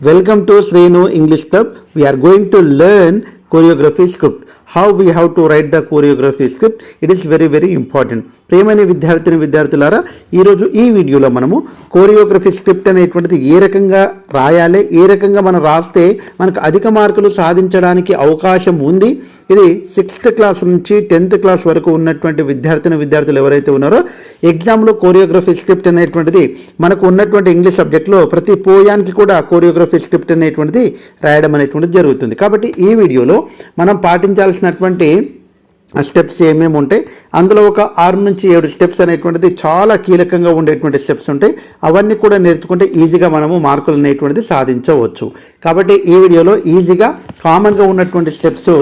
Welcome to Srenu English Club. We are going to learn choreography script. How we have to write the choreography script it is very very important ప్రేమని విద్యార్థిని విద్యార్థులారా ఈరోజు ఈ వీడియోలో మనము choreography script అనేటువంటిది ఏ రకంగా రాయాలి ఏ రకంగా మనం రాస్తే మనకు అధిక మార్కులు సాధించడానికి అవకాశం ఉంది? ఇది సిక్స్త్ క్లాస్ నుంచి టెన్త్ క్లాస్ వరకు ఉన్నటువంటి విద్యార్థిని విద్యార్థులు ఎవరైతే ఉన్నారో ఎగ్జామ్లో కోరియోగ్రఫీ స్క్రిప్ట్ అనేటువంటిది మనకు ఉన్నటువంటి ఇంగ్లీష్ సబ్జెక్ట్లో ప్రతి పోయానికి కూడా కోరియోగ్రఫీ స్క్రిప్ట్ అనేటువంటిది రాయడం అనేటువంటిది జరుగుతుంది. కాబట్టి ఈ వీడియోలో మనం పాటించాల్సిన పాటించాల్సినటువంటి స్టెప్స్ ఏమేమి ఉంటాయి? అందులో ఒక ఆరు నుంచి ఏడు స్టెప్స్ అనేటువంటిది చాలా కీలకంగా ఉండేటువంటి స్టెప్స్ ఉంటాయి. అవన్నీ కూడా నేర్చుకుంటే ఈజీగా మనము మార్కులు అనేటువంటిది సాధించవచ్చు. కాబట్టి ఈ వీడియోలో ఈజీగా కామన్గా ఉన్నటువంటి స్టెప్స్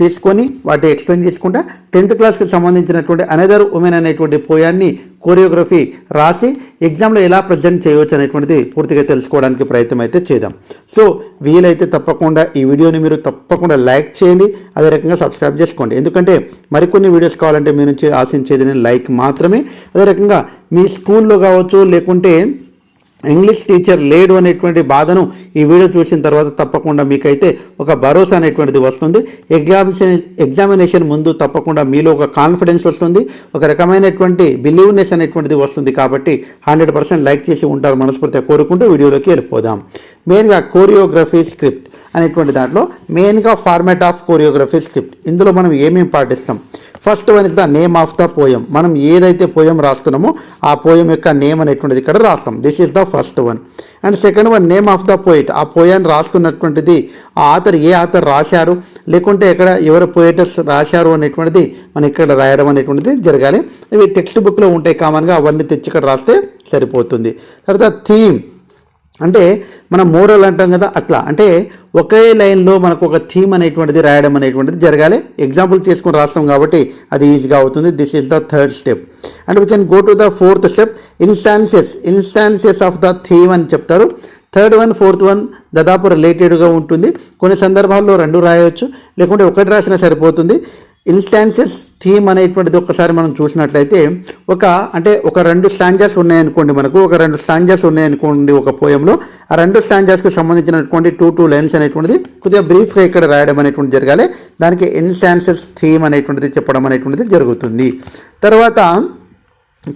తీసుకొని వాటి ఎక్స్ప్లెయిన్ చేసుకుంటా టెన్త్ క్లాస్కి సంబంధించినటువంటి అనదర్ ఉమెన్ అనేటువంటి పోయాన్ని కోరియోగ్రఫీ రాసి ఎగ్జామ్లో ఎలా ప్రజెంట్ చేయవచ్చు అనేటువంటిది పూర్తిగా తెలుసుకోవడానికి ప్రయత్నం అయితే చేద్దాం. సో వీలైతే తప్పకుండా ఈ వీడియోని మీరు తప్పకుండా లైక్ చేయండి అదే రకంగా సబ్స్క్రైబ్ చేసుకోండి. ఎందుకంటే మరికొన్ని వీడియోస్ కావాలంటే మీ నుంచి ఆశించేది నేను లైక్ మాత్రమే. అదే రకంగా మీ స్కూల్లో కావచ్చు లేకుంటే ఇంగ్లీష్ టీచర్ లేడు అనేటువంటి బాధను ఈ వీడియో చూసిన తర్వాత తప్పకుండా మీకైతే ఒక భరోసా అనేటువంటిది వస్తుంది. ఎగ్జామినేషన్ ఎగ్జామినేషన్ ముందు తప్పకుండా మీలో ఒక కాన్ఫిడెన్స్ వస్తుంది. ఒక రకమైనటువంటి బిలీవ్నెస్ అనేటువంటిది వస్తుంది కాబట్టి హండ్రెడ్ పర్సెంట్ లైక్ చేసి ఉంటారు మనస్ఫూర్తిగా కోరుకుంటూ వీడియోలోకి వెళ్ళిపోదాం. మెయిన్గా కోరియోగ్రఫీ స్క్రిప్ట్ అనేటువంటి దాంట్లో మెయిన్గా ఫార్మాట్ ఆఫ్ కోరియోగ్రఫీ స్క్రిప్ట్. ఇందులో మనం ఏమేమి పాటిస్తాం? First one is the name of the poem మనం ఏదైతే పోయం రాస్తున్నామో ఆ పోయం యొక్క నేమ్ అనేటువంటిది ఇక్కడ రాస్తాం. This is the first one and second one name of the poet ఆ పోయాన్ని రాసుకున్నటువంటిది ఆ ఆథర్ ఏ ఆథర్ రాశారు? లేకుంటే ఎక్కడ ఎవరు పోయిటర్స్ రాశారు అనేటువంటిది మనం ఇక్కడ రాయడం అనేటువంటిది జరగాలి. ఇవి టెక్స్ట్ బుక్లో ఉంటాయి కామన్గా అవన్నీ తెచ్చి ఇక్కడ రాస్తే సరిపోతుంది. తర్వాత థీమ్ అంటే మనం మోరల్ అంటాం కదా అట్లా. అంటే ఒకే లైన్లో మనకు ఒక థీమ్ అనేటువంటిది రాయడం అనేటువంటిది జరగాలి. ఎగ్జాంపుల్ చేసుకుని రాస్తాం కాబట్టి అది ఈజీగా అవుతుంది. This is the third step and we can go to the fourth step instances instances of the theme అని చెప్తారు. థర్డ్ వన్ ఫోర్త్ వన్ దాదాపు రిలేటెడ్గా ఉంటుంది. కొన్ని సందర్భాల్లో రెండు రాయవచ్చు లేకుంటే ఒకటి రాసినా సరిపోతుంది. ఇన్స్టాన్సెస్ థీమ్ అనేటువంటిది ఒక్కసారి మనం చూసినట్లయితే ఒక అంటే ఒక రెండు స్టాంజర్స్ ఉన్నాయనుకోండి మనకు ఒక రెండు స్టాంజర్స్ ఉన్నాయనుకోండి ఒక పోయంలో ఆ రెండు స్టాంజర్స్కి సంబంధించినటువంటి టూ టూ లైన్స్ అనేటువంటిది కొద్దిగా బ్రీఫ్గా ఇక్కడ రాయడం అనేటువంటి జరగాలి. దానికి ఇన్స్టాన్సెస్ థీమ్ అనేటువంటిది చెప్పడం అనేటువంటిది జరుగుతుంది. తర్వాత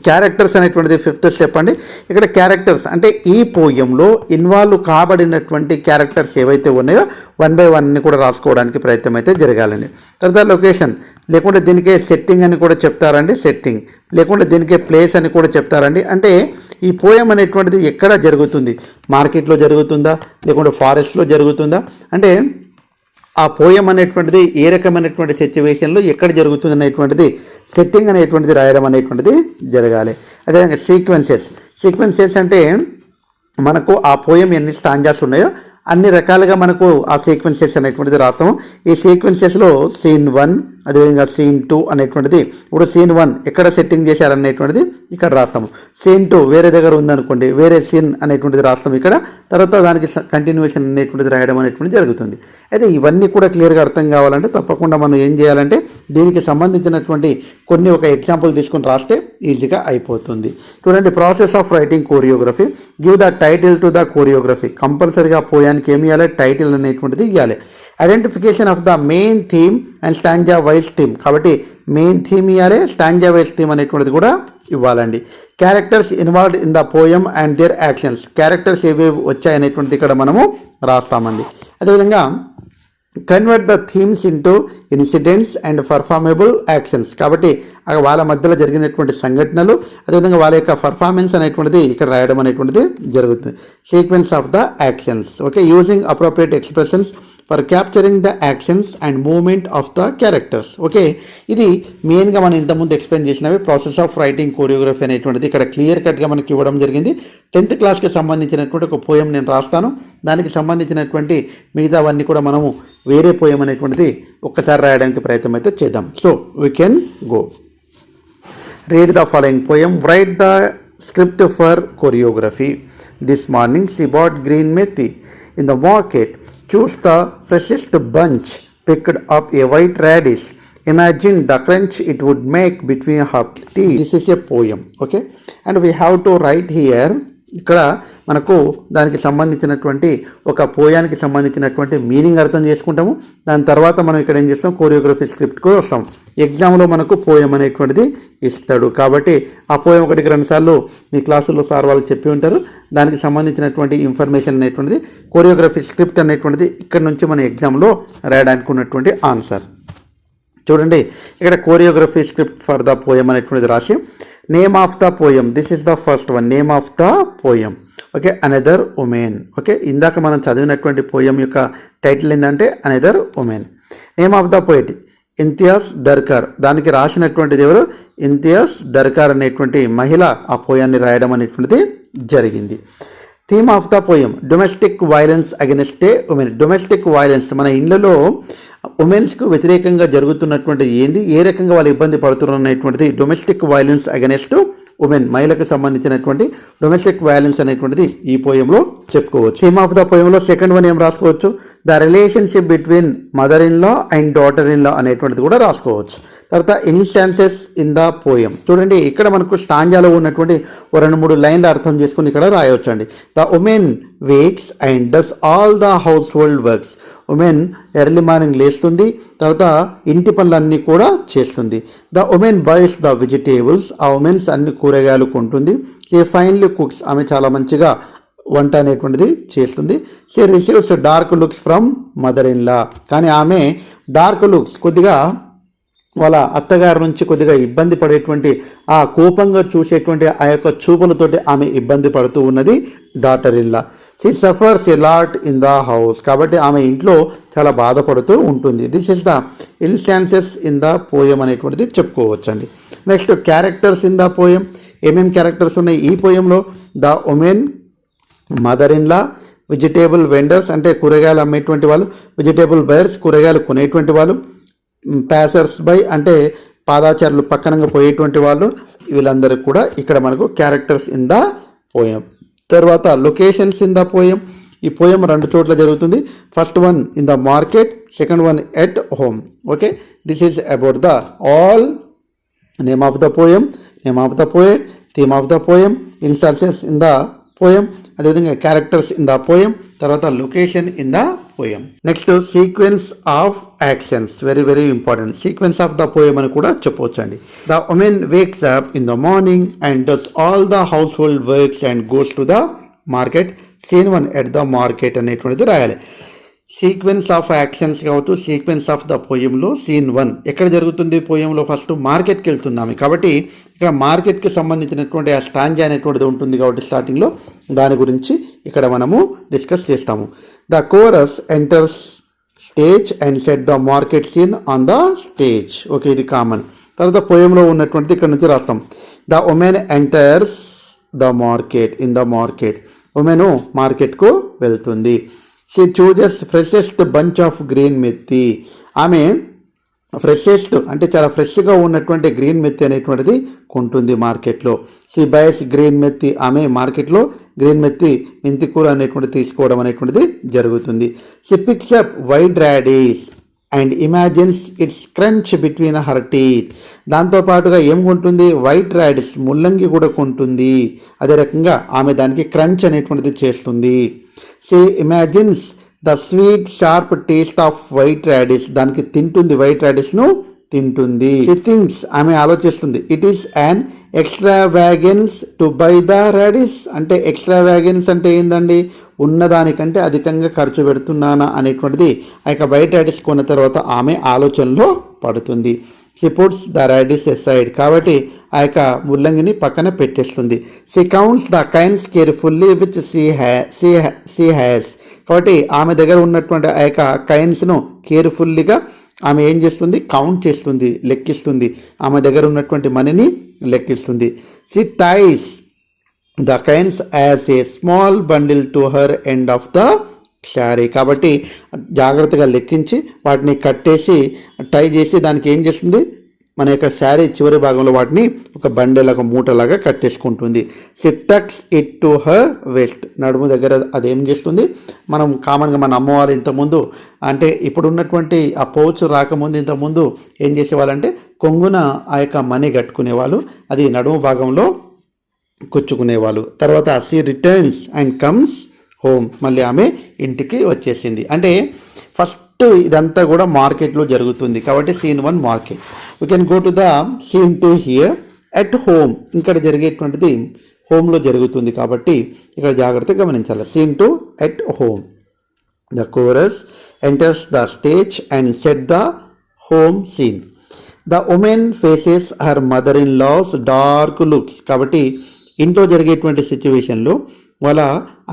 క్యారెక్టర్స్ అనేటువంటిది ఫిఫ్త్ స్టెప్ అండి ఇక్కడ క్యారెక్టర్స్ అంటే ఈ పోయంలో ఇన్వాల్వ్ కాబడినటువంటి క్యారెక్టర్స్ ఏవైతే ఉన్నాయో వన్ బై వన్ని కూడా రాసుకోవడానికి ప్రయత్నం అయితే జరగాలండి. తర్వాత లొకేషన్ లేకుంటే దీనికే సెట్టింగ్ అని కూడా చెప్తారండి సెట్టింగ్ లేకుంటే దీనికే ప్లేస్ అని కూడా చెప్తారండి. అంటే ఈ పోయం అనేటువంటిది ఎక్కడ జరుగుతుంది? మార్కెట్లో జరుగుతుందా? లేకుంటే ఫారెస్ట్లో జరుగుతుందా? అంటే ఆ పోయం అనేటువంటిది ఏ రకమైనటువంటి సిచ్యువేషన్లో ఎక్కడ జరుగుతుంది అనేటువంటిది సెట్టింగ్ అనేటువంటిది రాయడం అనేటువంటిది జరగాలి. అదేవిధంగా సీక్వెన్సెస్ సీక్వెన్సెస్ అంటే మనకు ఆ పోయం ఎన్ని స్టాంజాస్ ఉన్నాయో అన్ని రకాలుగా మనకు ఆ సీక్వెన్సెస్ అనేటువంటిది రాస్తాము. ఈ సీక్వెన్సెస్లో సీన్ వన్ అదేవిధంగా సీన్ టూ అనేటువంటిది. ఇప్పుడు సీన్ వన్ ఎక్కడ సెట్టింగ్ చేశారనేటువంటిది ఇక్కడ రాస్తాము. సీన్ టూ వేరే దగ్గర ఉందనుకోండి వేరే సీన్ అనేటువంటిది రాస్తాం ఇక్కడ. తర్వాత దానికి కంటిన్యూషన్ అనేటువంటిది రాయడం అనేటువంటిది జరుగుతుంది. అయితే ఇవన్నీ కూడా క్లియర్గా అర్థం కావాలంటే తప్పకుండా మనం ఏం చేయాలంటే దీనికి సంబంధించినటువంటి కొన్ని ఒక ఎగ్జాంపుల్ తీసుకొని రాస్తే ఈజీగా అయిపోతుంది. చూడండి process of writing choreography give the title to the choreography కంపల్సరీగా పోయానికి ఏమి ఇవ్వాలి టైటిల్ అనేటువంటిది ఇవ్వాలి identification of the main theme and stanza wise theme కాబట్టి మెయిన్ థీమ్ ఇవ్వాలి స్టాంజా వైజ్ థీమ్ అనేటువంటిది కూడా ఇవ్వాలండి. Characters involved in the poem and their actions characters ఏవేవి వచ్చాయనేటువంటిది ఇక్కడ మనము రాస్తామండి. అదేవిధంగా convert the themes into incidents and performable actions కాబట్టి వాళ్ళ మధ్యలో జరిగినటువంటి సంఘటనలు అదేవిధంగా వాళ్ళ యొక్క పర్ఫార్మెన్స్ అనేటువంటిది ఇక్కడ రాయడం అనేటువంటిది జరుగుతుంది. Sequence of the actions okay using appropriate expressions for capturing the actions and moment of the characters okay ఇది మెయిన్గా మనం ఇంతకుముందు ఎక్స్ప్లెయిన్ చేసినవి ప్రాసెస్ ఆఫ్ రైటింగ్ కోరియోగ్రఫీ అనేటువంటిది. ఇక్కడ క్లియర్ కట్గా మనకి ఇవ్వడం జరిగింది. టెన్త్ క్లాస్కి సంబంధించినటువంటి ఒక పోయం నేను రాస్తాను. దానికి సంబంధించినటువంటి మిగతావన్నీ కూడా మనము వేరే పోయం అనేటువంటిది ఒక్కసారి రాయడానికి ప్రయత్నం అయితే చేద్దాం. So we can go read the following poem write the script for choreography this morning she bought green methi in the market choose the freshest bunch picked up a white radish. Imagine the crunch it would make between her teeth. This is a poem okay? And we have to write here ఇక్కడ మనకు దానికి సంబంధించినటువంటి ఒక పోయానికి సంబంధించినటువంటి meaning అర్థం చేసుకుంటాము. దాని తర్వాత మనం ఇక్కడ ఏం చేస్తాం? కోరియోగ్రఫీ స్క్రిప్ట్కు వస్తాం. ఎగ్జామ్లో మనకు పోయం అనేటువంటిది ఇస్తాడు. కాబట్టి ఆ పోయం ఒకటికి రెండు సార్లు మీ క్లాసుల్లో సార్ వాళ్ళు చెప్పి ఉంటారు. దానికి సంబంధించినటువంటి ఇన్ఫర్మేషన్ అనేటువంటిది కోరియోగ్రఫీ స్క్రిప్ట్ అనేటువంటిది ఇక్కడ నుంచి మన ఎగ్జామ్లో రాయడానికి ఉన్నటువంటి ఆన్సర్ చూడండి ఇక్కడ choreography script for the poem అనేటువంటిది రాసి name of the poem this is the first one name of the poem okay another woman okay ఇందాక మనం చదివినటువంటి పోయం యొక్క టైటిల్ ఏంటంటే another woman name of the poet Imtiaz Dharker దానికి రాసినటువంటిది ఎవరు? ఇంతియాజ్ దర్కార్ అనేటువంటి మహిళ ఆ పోయాన్ని రాయడం అనేటువంటిది జరిగింది. Theme of the poem domestic violence against a woman domestic violence మన ఇండ్లలో ఉమెన్స్కు వ్యతిరేకంగా జరుగుతున్నటువంటి ఏంది? ఏ రకంగా వాళ్ళు ఇబ్బంది పడుతున్నారు అనేటువంటిది డొమెస్టిక్ వైలెన్స్ అగెనెస్ట్ ఉమెన్ మహిళకు సంబంధించినటువంటి డొమెస్టిక్ వైలెన్స్ అనేటువంటిది ఈ పోయంలో చెప్పుకోవచ్చు. థీమ్ ఆఫ్ ద పోయంలో సెకండ్ వన్ ఏం రాసుకోవచ్చు? The relationship between mother in law and daughter in law అనేటువంటిది కూడా రాసుకోవచ్చు. తర్వాత ఇన్స్టాన్సెస్ ఇన్ ద పోయం చూడండి ఇక్కడ మనకు స్టాంజాలో ఉన్నటువంటి ఓ రెండు మూడు లైన్లు అర్థం చేసుకుని ఇక్కడ రాయవచ్చండి the woman wakes and does all the household works woman early morning లేస్తుంది తర్వాత ఇంటి పనులన్నీ కూడా చేస్తుంది. The woman buys the vegetables ఆ ఉమెన్స్ అన్ని కూరగాయలు కొంటుంది. A finely cooks. ఆమె చాలా మంచిగా వంట అనేటువంటిది చేస్తుంది. She receives dark looks from mother in law కానీ ఆమె డార్క్ లుక్స్ కొద్దిగా వాళ్ళ అత్తగారి నుంచి కొద్దిగా ఇబ్బంది పడేటువంటి ఆ కోపంగా చూసేటువంటి ఆ యొక్క చూపులతోటి ఆమె ఇబ్బంది పడుతూ ఉన్నది డాటర్ ఇల్లా she suffers a lot in the house కాబట్టి ఆమె ఇంట్లో చాలా బాధపడుతూ ఉంటుంది. This is the instances in the poem అనేటువంటిది చెప్పుకోవచ్చండి. Next characters in the poem ఏమేమి క్యారెక్టర్స్ ఉన్నాయి? ఈ పోయంలో the woman mother in law vegetable vendors అంటే కూరగాయలు అమ్మేటువంటి వాళ్ళు వెజిటేబుల్ బయర్స్ కూరగాయలు కొనేటువంటి వాళ్ళు ప్యాసర్స్ బై అంటే పాదాచారులు పక్కనంగా పోయేటువంటి వాళ్ళు వీళ్ళందరికీ కూడా ఇక్కడ మనకు క్యారెక్టర్స్ ఇన్ ద పోయం తర్వాత లొకేషన్స్ ఇన్ ద పోయం. ఈ పోయం రెండు చోట్ల జరుగుతుంది. First one in the market second one at home okay this is about the all name of the poem name of the poet theme of the poem instances in the poem అదేవిధంగా characters in the poem తర్వాత location in the poem next sequence of actions very very important sequence of the poem అని కూడా చెప్పవచ్చు అండి the woman wakes up in the morning and does all the household works and goes to the market scene one at the market అనేటువంటిది రాయాలి. Sequence of actions కావచ్చు sequence of the పోయంలో scene one ఎక్కడ జరుగుతుంది పోయంలో first మార్కెట్కి వెళ్తున్నాము. కాబట్టి ఇక్కడ మార్కెట్కి సంబంధించినటువంటి ఆ స్టాంజా అనేటువంటిది ఉంటుంది కాబట్టి స్టార్టింగ్లో దాని గురించి ఇక్కడ మనము డిస్కస్ చేస్తాము. The chorus enters stage and set the market scene on the stage okay ఇది కామన్ తర్వాత పోయంలో ఉన్నటువంటిది ఇక్కడ నుంచి రాస్తాం. The woman enters the market in the market woman మార్కెట్కు వెళ్తుంది. She chooses freshest bunch of green methi ఆమె ఫ్రెషెస్ట్ అంటే చాలా ఫ్రెష్గా ఉన్నటువంటి గ్రీన్ మెత్తి అనేటువంటిది కొంటుంది మార్కెట్లో. సి బయస్ గ్రీన్ మెత్తి ఆమె మార్కెట్లో గ్రీన్ మెత్తి మెంతి కూర అనేటువంటిది తీసుకోవడం అనేటువంటిది జరుగుతుంది. She picks up white radish and imagines its crunch between her teeth. దాంతోపాటుగా ఏం కొంటుంది? వైట్ రాడిస్ ముల్లంగి కూడా కొంటుంది. అదే రకంగా ఆమె దానికి క్రంచ్ అనేటువంటిది చేస్తుంది. She imagines the sweet sharp taste of white radish. దానికి తింటుంది వైట్ రాడిష్ను తింటుంది. షీ థింగ్స్ ఆమె ఆలోచిస్తుంది. It is an extra wagons to buy the radish అంటే ఎక్స్ట్రా వ్యాగన్స్ అంటే ఏందండి? ఉన్నదానికంటే అధికంగా ఖర్చు పెడుతున్నానా అనేటువంటిది ఆ యొక్క వైట్ రాడిస్ కొన్న తర్వాత ఆమె ఆలోచనలో పడుతుంది. She puts the radish aside కాబట్టి ఆ యొక్క ముల్లంగిని పక్కన పెట్టేస్తుంది. She counts the coins carefully which she has she she has కాబట్టి ఆమె దగ్గర ఉన్నటువంటి ఆ యొక్క కైన్స్ను కేర్ఫుల్లీగా ఆమె ఏం చేస్తుంది? కౌంట్ చేస్తుంది లెక్కిస్తుంది. ఆమె దగ్గర ఉన్నటువంటి మనీని లెక్కిస్తుంది. She ties the coins as a small bundle to her end of the sari కాబట్టి జాగ్రత్తగా లెక్కించి వాటిని కట్టేసి టై చేసి దానికి ఏం చేస్తుంది? మన యొక్క శారీ చివరి భాగంలో వాటిని ఒక బండెలాగా మూటలాగా కట్టేసుకుంటుంది she tucks it to her waist నడుము దగ్గర అది ఏం చేస్తుంది? మనం కామన్గా మన అమ్మవారు ఇంతకుముందు అంటే ఇప్పుడు ఉన్నటువంటి ఆ పౌచ్ రాకముందు ఇంతకుముందు ఏం చేసేవాళ్ళంటే కొంగున ఆ యొక్క మనీ కట్టుకునేవాళ్ళు. అది నడుము భాగంలో కూర్చుకునేవాళ్ళు తర్వాత she returns and comes home మళ్ళీ ఆమె ఇంటికి వచ్చేసింది. అంటే ఫస్ట్ ఇదంతా కూడా మార్కెట్లో జరుగుతుంది. కాబట్టి scene one market. We can go to the scene two here at home ఇక్కడ జరిగేటువంటిది హోమ్లో జరుగుతుంది కాబట్టి ఇక్కడ జాగ్రత్తగా గమనించాలి. Scene two at home the chorus enters the stage and set the home scene the woman faces her mother in law's dark looks కాబట్టి ఇంట్లో జరిగేటువంటి సిచ్యువేషన్లో వాళ్ళ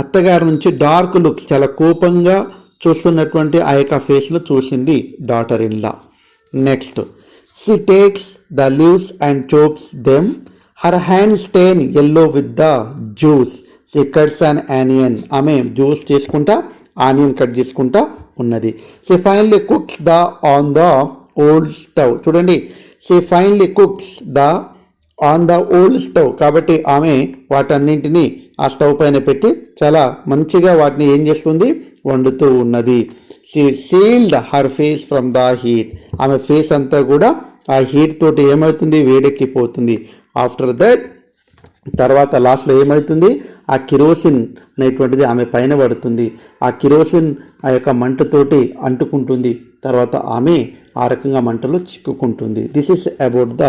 అత్తగారి నుంచి డార్క్ లుక్స్ చాలా కోపంగా చూస్తున్నటువంటి ఆ యొక్క ఫేస్లో చూసింది daughter in law next she takes the leaves and chops them her hand stain yellow with the juice she cuts and onion ఆమె జ్యూస్ చేసుకుంటా ఆనియన్ కట్ చేసుకుంటా ఉన్నది. She finally cooks the on the old stove చూడండి she finally cooks the on the old stove కాబట్టి ఆమె వాటన్నింటినీ ఆ stove పైన పెట్టి చాలా మంచిగా వాటిని ఏం చేస్తుంది? వండుతూ ఉన్నది. She sealed her face from the heat ఆమె ఫేస్ అంతా కూడా ఆ హీట్ తోటి ఏమవుతుంది వేడెక్కిపోతుంది. ఆఫ్టర్ దట్ తర్వాత లాస్ట్లో ఏమవుతుంది ఆ కిరోసిన్ అనేటువంటిది ఆమె పైన పడుతుంది. ఆ కిరోసిన్ ఆ యొక్క మంటతోటి అంటుకుంటుంది. తర్వాత ఆమె ఆ రకంగా మంటలో చిక్కుకుంటుంది. This is about the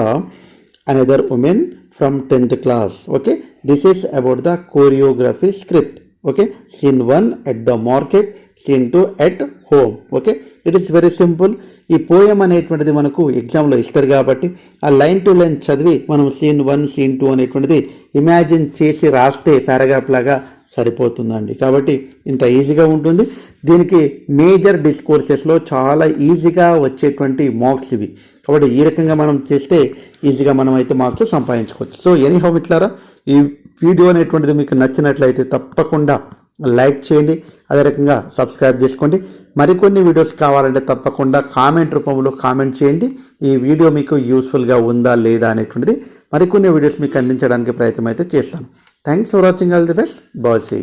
another woman from tenth class okay this is about the choreography script okay? Scene one at the market scene two at home okay? It is very simple ఈ poem అనేటువంటిది మనకు ఎగ్జామ్లో ఇస్తారు కాబట్టి ఆ line to line చదివి మనం scene one scene two అనేటువంటిది ఇమాజిన్ చేసి రాస్తే పారాగ్రాఫ్ లాగా సరిపోతుందండి. కాబట్టి ఇంత ఈజీగా ఉంటుంది. దీనికి మేజర్ డిస్కోర్సెస్లో చాలా ఈజీగా వచ్చేటువంటి మార్క్స్ ఇవి. కాబట్టి ఈ రకంగా మనం చేస్తే ఈజీగా మనం అయితే మార్క్స్ సంపాదించుకోవచ్చు. సో ఎనీ హోమ్ ఇట్లారా ఈ వీడియో అనేటువంటిది మీకు నచ్చినట్లయితే తప్పకుండా లైక్ చేయండి అదే రకంగా సబ్స్క్రైబ్ చేసుకోండి. మరికొన్ని వీడియోస్ కావాలంటే తప్పకుండా కామెంట్ రూపంలో కామెంట్ చేయండి. ఈ వీడియో మీకు యూస్ఫుల్గా ఉందా లేదా అనేటువంటిది మరికొన్ని వీడియోస్ మీకు అందించడానికి ప్రయత్నం అయితే చేస్తాను. Thanks for watching all the best bossy